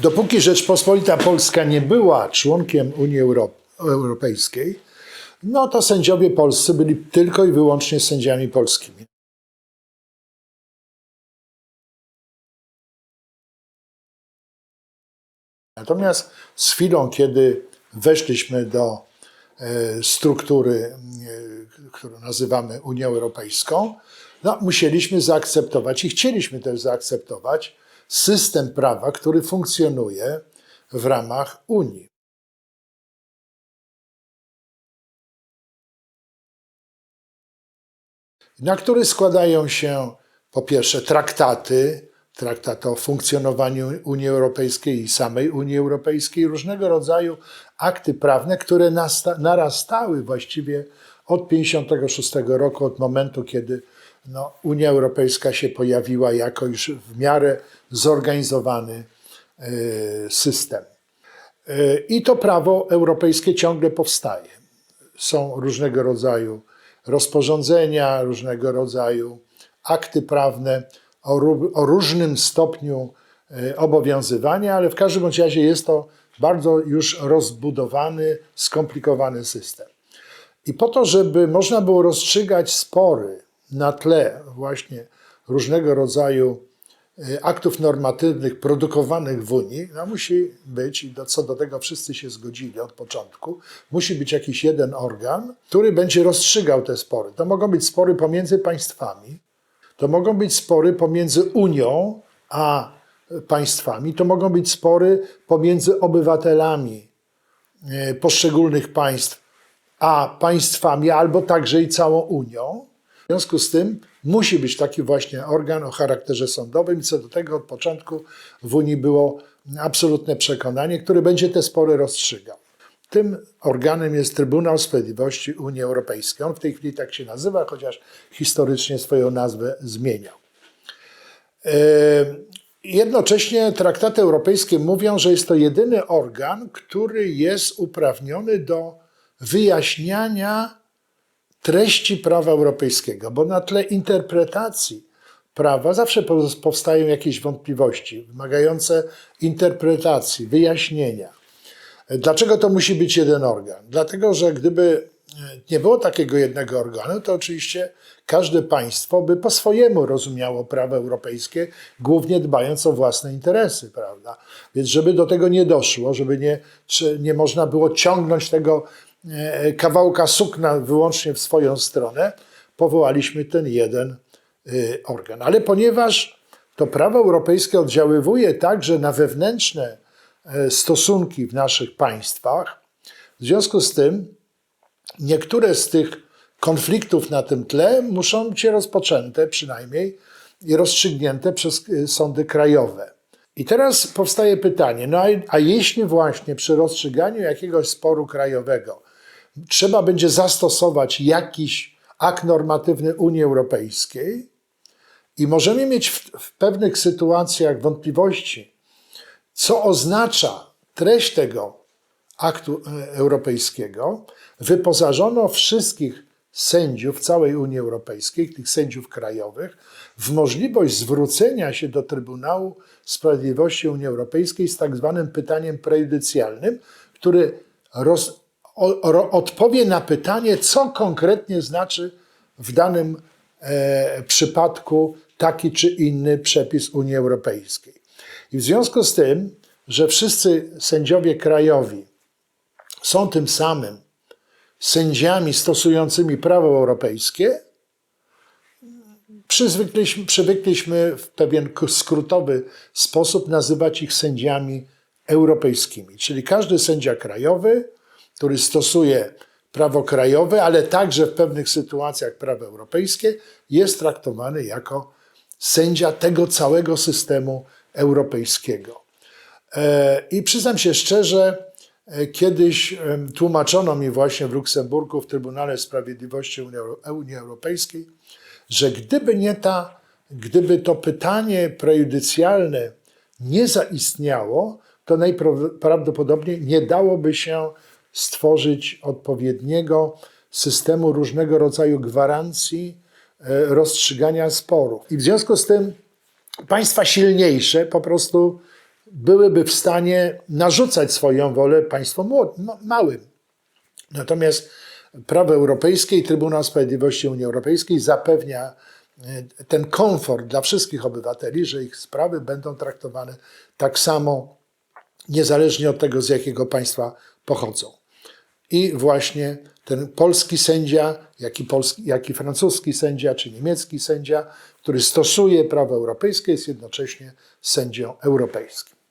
Dopóki Rzeczpospolita Polska nie była członkiem Unii Euro Europejskiej, no to sędziowie polscy byli tylko i wyłącznie sędziami polskimi. Natomiast z chwilą, kiedy weszliśmy do e, struktury, e, którą nazywamy Unią Europejską, no, musieliśmy zaakceptować i chcieliśmy też zaakceptować system prawa, który funkcjonuje w ramach Unii. na który składają się po pierwsze traktaty, traktat o funkcjonowaniu Unii Europejskiej i samej Unii Europejskiej, różnego rodzaju akty prawne, które narastały właściwie od 1956 roku, od momentu, kiedy no, Unia Europejska się pojawiła jako już w miarę zorganizowany e, system. E, I to prawo europejskie ciągle powstaje. Są różnego rodzaju rozporządzenia, różnego rodzaju akty prawne o, o różnym stopniu e, obowiązywania, ale w każdym razie jest to bardzo już rozbudowany, skomplikowany system. I po to, żeby można było rozstrzygać spory na tle właśnie różnego rodzaju e, aktów normatywnych produkowanych w Unii, no musi być, i co do tego wszyscy się zgodzili od początku, musi być jakiś jeden organ, który będzie rozstrzygał te spory. To mogą być spory pomiędzy państwami, to mogą być spory pomiędzy Unią a państwami, to mogą być spory pomiędzy obywatelami e, poszczególnych państw a państwami, albo także i całą Unią. W związku z tym musi być taki właśnie organ o charakterze sądowym. Co do tego od początku w Unii było absolutne przekonanie, który będzie te spory rozstrzygał. Tym organem jest Trybunał Sprawiedliwości Unii Europejskiej. On w tej chwili tak się nazywa, chociaż historycznie swoją nazwę zmieniał. E, Jednocześnie traktaty europejskie mówią, że jest to jedyny organ, który jest uprawniony do wyjaśniania treści prawa europejskiego, bo na tle interpretacji prawa zawsze po- powstają jakieś wątpliwości wymagające interpretacji, wyjaśnienia. Dlaczego to musi być jeden organ? Dlatego, że gdyby e, nie było takiego jednego organu, to oczywiście każde państwo by po swojemu rozumiało prawo europejskie, głównie dbając o własne interesy, prawda? Więc żeby do tego nie doszło, żeby nie, nie można było ciągnąć tego kawałka sukna wyłącznie w swoją stronę, powołaliśmy ten jeden y, organ. Ale ponieważ to prawo europejskie oddziaływuje także na wewnętrzne e, stosunki w naszych państwach, w związku z tym niektóre z tych konfliktów na tym tle muszą być rozpoczęte przynajmniej i rozstrzygnięte przez y, sądy krajowe. I teraz powstaje pytanie, no a, a jeśli właśnie przy rozstrzyganiu jakiegoś sporu krajowego trzeba będzie zastosować jakiś akt normatywny Unii Europejskiej i możemy mieć w, w pewnych sytuacjach wątpliwości, co oznacza treść tego aktu e, europejskiego, wyposażono wszystkich sędziów całej Unii Europejskiej, tych sędziów krajowych, w możliwość zwrócenia się do Trybunału Sprawiedliwości Unii Europejskiej z tak zwanym pytaniem prejudycjalnym, który roz, odpowie na pytanie, co konkretnie znaczy w danym e, przypadku taki czy inny przepis Unii Europejskiej. I w związku z tym, że wszyscy sędziowie krajowi są tym samym sędziami stosującymi prawo europejskie, przyzwykliśmy, przywykliśmy w pewien skrótowy sposób nazywać ich sędziami europejskimi. Czyli każdy sędzia krajowy, który stosuje prawo krajowe, ale także w pewnych sytuacjach prawo europejskie, jest traktowany jako sędzia tego całego systemu europejskiego. E, I przyznam się szczerze, e, kiedyś tłumaczono mi właśnie w Luksemburgu w Trybunale Sprawiedliwości Unii Europejskiej, że gdyby nie ta, gdyby to pytanie prejudycjalne nie zaistniało, to najprawdopodobniej nie dałoby się stworzyć odpowiedniego systemu różnego rodzaju gwarancji e, rozstrzygania sporów. I w związku z tym państwa silniejsze po prostu byłyby w stanie narzucać swoją wolę państwom ma- małym. Natomiast prawo europejskie i Trybunał Sprawiedliwości Unii Europejskiej zapewnia e, ten komfort dla wszystkich obywateli, że ich sprawy będą traktowane tak samo, niezależnie od tego, z jakiego państwa pochodzą. I właśnie ten polski sędzia, jak i, polski, jak i francuski sędzia, czy niemiecki sędzia, który stosuje prawo europejskie, jest jednocześnie sędzią europejskim.